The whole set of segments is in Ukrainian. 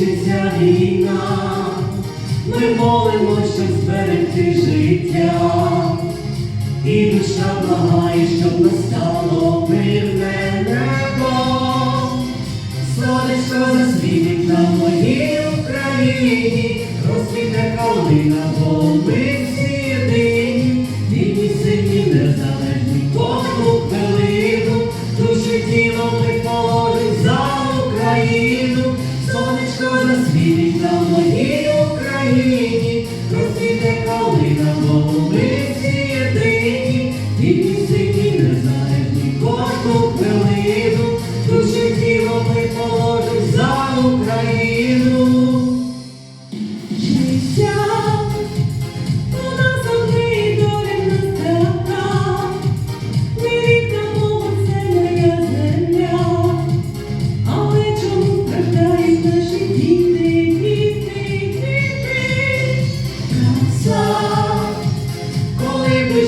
закінчиться війна, ми молимо, щоб зберегти життя, і душа благає, щоб настало мирне небо. Сонечко засвітить на моїй Україні, розсвіте калина, бо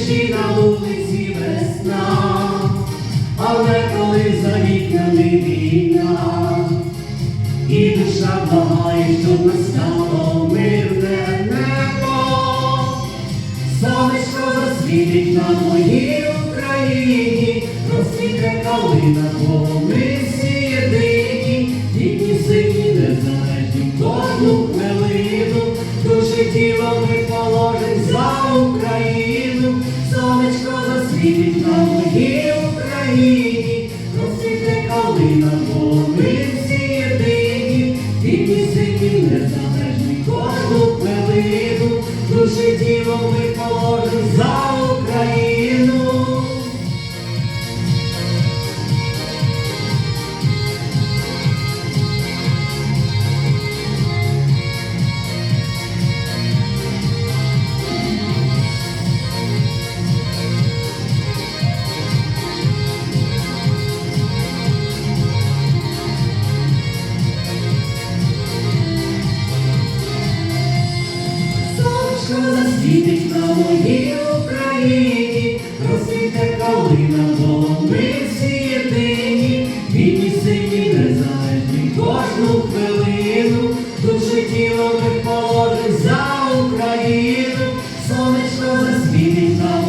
лежі на вулиці весна, але коли завітнями війна, і душа благає, щоб настало мирне небо, сонечко засвітить на моїй Україні, розсвіте калина Бога. Господь.